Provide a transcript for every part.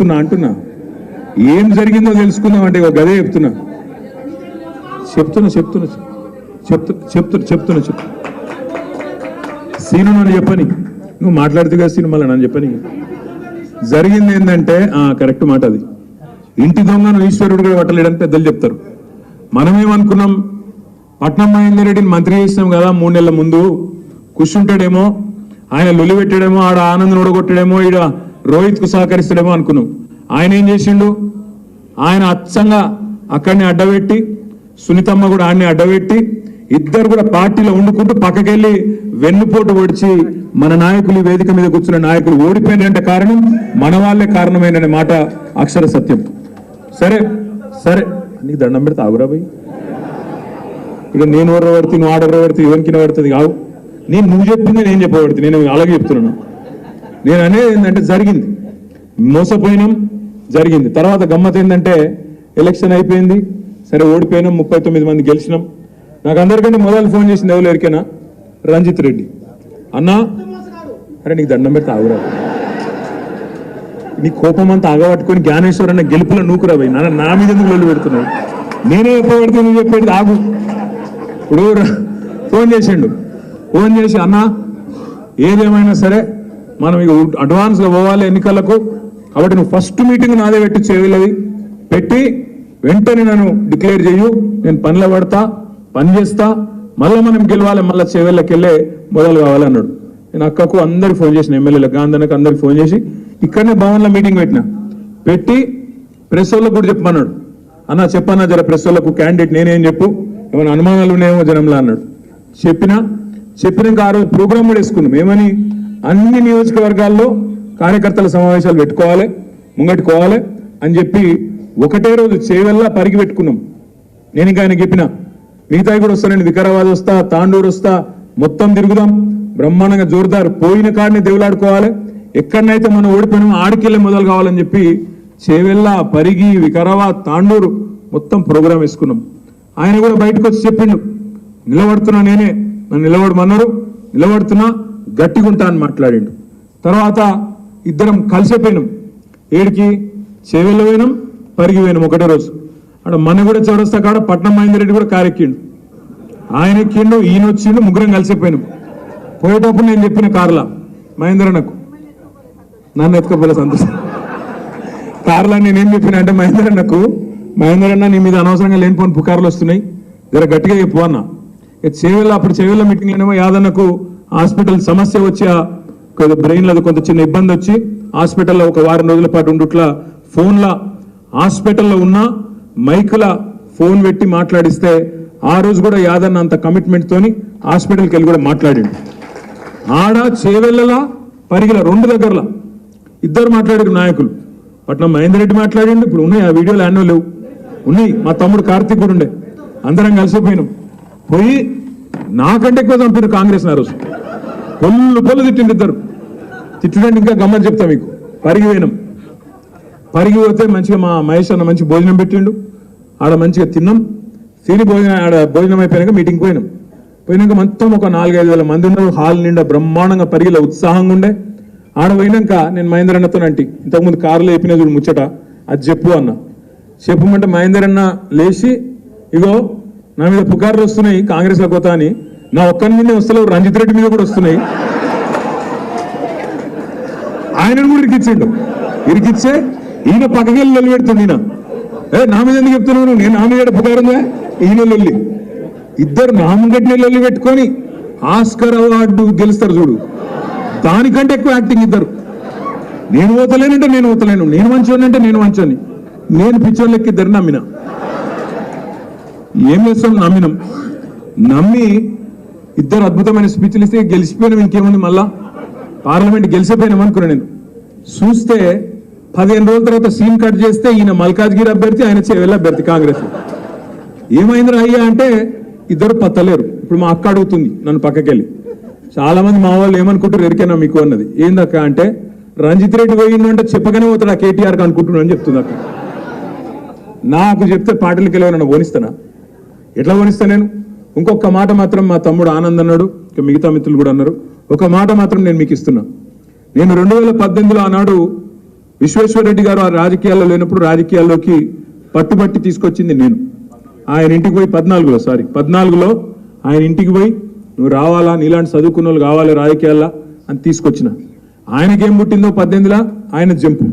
చేస్తున్నా అంటున్నా. ఏం జరిగిందో తెలుసుకుందాం అంటే ఒక గదే చెప్తున్నా. చెప్తున్నా చెప్తున్నా చెప్తు చెప్తున్నా చెప్తున్నా చెప్తున్నా సీను నన్ను చెప్పని. నువ్వు మాట్లాడుతూ కదా సీను మళ్ళీ నన్ను చెప్పని. జరిగింది ఏంటంటే కరెక్ట్ మాట అది. ఇంటి దొంగను ఈశ్వరుడు కూడా పట్టలేడని పెద్దలు చెప్తారు. మనమేమనుకున్నాం? పట్నం మహేందర్ రెడ్డిని మంత్రి చేసినాం కదా మూడు నెలల ముందు. కూర్చుంటాడేమో ఆయన లొలి పెట్టాడేమో ఆడ ఆనందం ఓడగొట్టాడేమో ఈడ రోహిత్కు సహకరిస్తాడేమో అనుకున్నాం. ఆయన ఏం చేసిండు? ఆయన అచ్చంగా అక్కడిని అడ్డబెట్టి సునీతమ్మ కూడా ఆయన్ని అడ్డబెట్టి ఇద్దరు కూడా పార్టీలో వండుకుంటూ పక్కకెళ్ళి వెన్నుపోటు ఒడిచి మన నాయకులు వేదిక మీద కూర్చున్న నాయకులు ఓడిపోయినంటే కారణం మన వాళ్ళే కారణమైన మాట అక్షర సత్యం. సరే సరే. నీకు దండం పెడితే ఆగురా పోయి ఇక నేను ఎవరు పడితే నువ్వు ఆడెవరు పడితే ఎవరికి పడుతుంది కావు నేను నువ్వు చెప్పింది నేను చెప్పబడుతుంది. నేను అలాగే చెప్తున్నాను. నేను అనేది ఏంటంటే జరిగింది. మోసపోయినాం జరిగింది. తర్వాత గమ్మత్ ఏంటంటే ఎలక్షన్ అయిపోయింది. సరే ఓడిపోయినాం ముప్పై తొమ్మిది మంది గెలిచినాం. నాకు అందరికంటే మొదలు ఫోన్ చేసింది ఎవరు ఎరికేనా రంజిత్ రెడ్డి. అన్నా అరే నీకు దండం పెడితే ఆగురా. నీ కోపం అంతా ఆగబట్టుకొని జ్ఞానేశ్వర్ అన్న గెలుపులో నూకురా పోయి. నా నా మీద ఎందుకు వెళ్ళి పెడుతున్నావు? నేనే చెప్పబడితే నువ్వు చెప్పేది? ఆగు. ఇప్పుడు ఫోన్ చేసిండు. ఫోన్ చేసి అన్నా ఏదేమైనా సరే మనం ఇక అడ్వాన్స్గా పోవాలి ఎన్నికలకు. కాబట్టి నువ్వు ఫస్ట్ మీటింగ్ నాదే పెట్టి చేయలేదు పెట్టి వెంటనే నన్ను డిక్లేర్ చేయు నేను పనిలో పడతా పని చేస్తా. మళ్ళీ మనం గెలవాలి మళ్ళీ చెవెళ్ళకి వెళ్ళే మొదలు కావాలన్నాడు నేను అక్కకు అందరికి ఫోన్ చేసిన ఎమ్మెల్యేలకు గాంధీకి అందరికి ఫోన్ చేసి ఇక్కడనే భవన్లో మీటింగ్ పెట్టిన. పెట్టి ప్రెస్ వాళ్ళకు కూడా చెప్పమన్నాడు. అన్న చెప్పన్నా జర ప్రెస్ వాళ్ళకు క్యాండిడేట్ నేనేం చెప్పు? ఏమైనా అనుమానాలు ఉన్నాయేమో జనంలో అన్నాడు. చెప్పిన చెప్పినాక ఆ రోజు ప్రోగ్రామ్ కూడా వేసుకున్నాం. ఏమని? అన్ని నియోజకవర్గాల్లో కార్యకర్తల సమావేశాలు పెట్టుకోవాలి ముంగట్టుకోవాలి అని చెప్పి ఒకటే రోజు చేవెల్లా పరిగి పెట్టుకున్నాం నేను ఇంకా ఆయన చెప్పిన మిగతా కూడా వస్తానండి వికారాబాద్ వస్తా తాండూరు వస్తా మొత్తం తిరుగుదాం. బ్రహ్మాండంగా జోర్దార్ పోయిన కాడిని దేవులాడుకోవాలి. ఎక్కడనైతే మనం ఓడిపోయినామో ఆడికెళ్ళే మొదలు కావాలని చెప్పి చేవెళ్ళ పరిగి వికారాబాద్ తాండూరు మొత్తం ప్రోగ్రాం వేసుకున్నాం. ఆయన కూడా బయటకు వచ్చి చెప్పిండు నిలబడుతున్నా నేనే నన్ను నిలబడమన్నారు నిలబడుతున్నా గట్టిగుంటా అని మాట్లాడిండు. తర్వాత ఇద్దరం కలిసిపోయినాం ఏడికి? చేవెళ్ళ పోయినాం పరిగి పోయినాం ఒకటే రోజు. అక్కడ మన కూడా చౌరస్తా కాడ పట్నం మహేందర్ రెడ్డి కూడా కారెక్కిండు. ఆయన ఎక్కిండు ఈయన వచ్చిండు ముగ్గురం కలిసిపోయినాం పోయేటప్పుడు నేను చెప్పిన కార్లా మహేంద్రన్నకు. నన్ను ఎత్తుకోపోలే సంతోషం. కార్లా నేనేం చెప్పిన అంటే మహేందర్ అన్నకు మహేందర్ అన్న నీ మీద అనవసరంగా లేనిపోని పుకార్లు వస్తున్నాయి. జర గట్టిగా చెప్పు అన్న. ఇక చేవెళ్ళ అప్పుడు చేవెళ్ళ మీటింగ్ ఏమో యాదన్నకు హాస్పిటల్ సమస్య వచ్చి బ్రెయిన్లో కొంత చిన్న ఇబ్బంది వచ్చి హాస్పిటల్లో ఒక వారం రోజుల పాటు ఉండుట్లా ఫోన్ల హాస్పిటల్లో ఉన్న మైకుల ఫోన్ పెట్టి మాట్లాడిస్తే ఆ రోజు కూడా యాదన్న అంత కమిట్మెంట్తోని హాస్పిటల్కి వెళ్ళి కూడా మాట్లాడాడు. ఆడ చేవెళ్ళలా పరిగిల రెండు దగ్గరలా ఇద్దరు మాట్లాడారు నాయకులు. పట్నం మహేందర్ రెడ్డి మాట్లాడిండు ఇప్పుడు ఉన్నాయి ఆ వీడియోలు యాన్యువల్ లేవు ఉన్నాయి మా తమ్ముడు కార్తీక్ కూడా ఉండే. అందరం కలిసిపోయినాం. పోయి నాకంటే ఎక్కువ చంపారు కాంగ్రెస్ ఆ రోజు. పొల్లు పొల్లు తిట్టింది ఇద్దరు తిట్టడానికి ఇంకా గమ్మని చెప్తా మీకు. పరిగిపోయినాం పరిగి పోతే మంచిగా మా మహేష్ అన్న మంచి భోజనం పెట్టిండు. ఆడ మంచిగా తిన్నాం. తిని భోజనం ఆడ భోజనం అయిపోయాక మీటింగ్ పోయినాం. పోయినాక మొత్తం ఒక నాలుగైదు వేల మంది ఉన్నారు. హాల్ నిండా బ్రహ్మాండంగా పరిగిలో ఉత్సాహంగా ఉండే. ఆడ పోయినాక నేను మహేందర్ అన్నతో అంటి ఇంతకుముందు కారులో అయిపోయిన చూడు ముచ్చట అది చెప్పు అన్న. చెప్పమంటే మహేందర్ అన్న లేచి ఇగో నా మీద పుకార్లు వస్తున్నాయి కాంగ్రెస్ కొత్త అని. నా ఒక్కరి మీదే వస్తలేవు రంజిత్ రెడ్డి మీద కూడా వస్తున్నాయి. ఆయనను కూడా ఇరికిచ్చిండు. ఇరికిచ్చే ఈయన పక్కకెళ్ళి లొల్లి పెడుతుంది ఈయన. ఏ నా మీద ఎందుకు చెప్తున్నాను నేను నా మీద పుకారుందా ఈయన లొల్లి. ఇద్దరు నామగడ్డి లొల్లి పెట్టుకొని ఆస్కర్ అవార్డు గెలుస్తారు చూడు. దానికంటే ఎక్కువ యాక్టింగ్ ఇద్దరు. నేను పోతలేనంటే నేను పోతలేను నేను మంచోని అంటే నేను మంచోని నేను పిచ్చోళ్ళకి ఇద్దరు నమ్మిన. ఏం చేస్తాం? నమ్మినాం. నమ్మి ఇద్దరు అద్భుతమైన స్పీచ్లు ఇస్తే గెలిచిపోయినాం ఇంకేముంది మళ్ళా? పార్లమెంట్ గెలిచిపోయినాం అనుకున్నాను నేను. చూస్తే పదిహేను రోజుల తర్వాత సీన్ కట్ చేస్తే ఈయన మల్కాజ్గిరి అభ్యర్థి ఆయన చేవెళ్ళ అభ్యర్థి కాంగ్రెస్. ఏమైందిరా అయ్యా అంటే ఇద్దరు పత్తలేరు. ఇప్పుడు మా అక్క అడుగుతుంది నన్ను పక్కకెళ్ళి. చాలా మంది మా వాళ్ళు ఏమనుకుంటారు ఎరికైనా మీకు అన్నది. ఏందక్క అంటే రంజిత్ రెడ్డి పోయిండు అంటే చెప్పగానే పోతాడు ఆ కేటీఆర్కి అనుకుంటున్నాను అని చెప్తుంది అక్క. నాకు చెప్తే పాటలకి వెళ్ళి నన్ను ఓనిస్తానా ఎట్లా పోనిస్తా నేను? ఇంకొక మాట మాత్రం మా తమ్ముడు ఆనంద్ అన్నాడు ఇంకా మిగతా మిత్రులు కూడా అన్నారు. ఒక మాట మాత్రం నేను మీకు ఇస్తున్నా. నేను రెండు వేల పద్దెనిమిదిలో ఆనాడు విశ్వేశ్వరరెడ్డి గారు ఆ రాజకీయాల్లో లేనప్పుడు రాజకీయాల్లోకి పట్టుబట్టి తీసుకొచ్చింది నేను. ఆయన ఇంటికి పోయి పద్నాలుగులో సారీ పద్నాలుగులో ఆయన ఇంటికి పోయి నువ్వు రావాలా? నీలాంటి చదువుకున్న వాళ్ళు కావాలి రాజకీయాల్లో? అని తీసుకొచ్చిన. ఆయనకేం పుట్టిందో పద్దెనిమిదిలా ఆయన జంపు.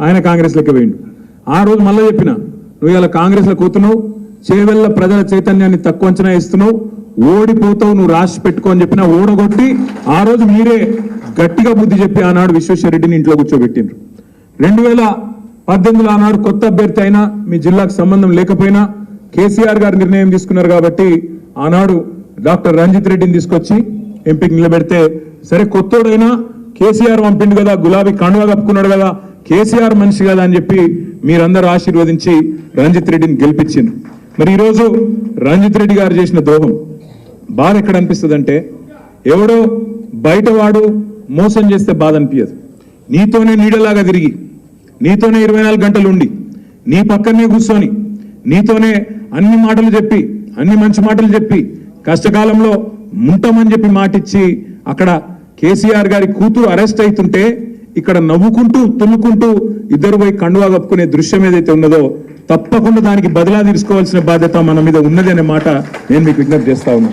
ఆయన కాంగ్రెస్లోకి పోయిండు ఆ రోజు మళ్ళీ చెప్పిన నువ్వు ఇలా కాంగ్రెస్లో కూతున్నావు చేవెళ్ళ ప్రజల చైతన్యాన్ని తక్కువ అంచనా ఇస్తున్నావు ఓడిపోతావు నువ్వు రాసి పెట్టుకో అని చెప్పిన ఓడగొట్టి ఆ రోజు మీరే గట్టిగా బుద్ధి చెప్పి ఆనాడు విశ్వేశ్వరరెడ్డిని ఇంట్లో కూర్చోబెట్టిండ్రు. రెండు వేల పద్దెనిమిదిలో ఆనాడు కొత్త అభ్యర్థి అయినా మీ జిల్లాకు సంబంధం లేకపోయినా కేసీఆర్ గారు నిర్ణయం తీసుకున్నారు కాబట్టి ఆనాడు డాక్టర్ రంజిత్ రెడ్డిని తీసుకొచ్చి ఎంపీకి నిలబెడితే సరే కొత్తోడైనా కేసీఆర్ పంపిండు కదా గులాబీ కండువా కప్పుకున్నాడు కదా కేసీఆర్ మనిషి కదా అని చెప్పి మీరందరూ ఆశీర్వదించి రంజిత్ రెడ్డిని గెలిపించిండ్రు. మరి ఈరోజు రంజిత్ రెడ్డి గారు చేసిన ద్రోహం బాధ ఎక్కడ అనిపిస్తుంది అంటే ఎవడో బయటవాడు మోసం చేస్తే బాధ అనిపించదు నీతోనే నీడలాగా తిరిగి నీతోనే ఇరవై నాలుగు గంటలు ఉండి నీ పక్కనే కూర్చొని నీతోనే అన్ని మాటలు చెప్పి అన్ని మంచి మాటలు చెప్పి కష్టకాలంలో ఉంటామని చెప్పి మాటిచ్చి అక్కడ కేసీఆర్ గారి కూతురు అరెస్ట్ అవుతుంటే ఇక్కడ నవ్వుకుంటూ తుమ్ముకుంటూ ఇద్దరు పోయి కండువా కప్పుకునే దృశ్యం ఏదైతే ఉన్నదో తప్పకుండా దానికి బదిలా తీసుకోవాల్సిన బాధ్యత మన మీద ఉన్నది అనే మాట నేను మీకు విజ్ఞప్తి చేస్తా ఉన్నా.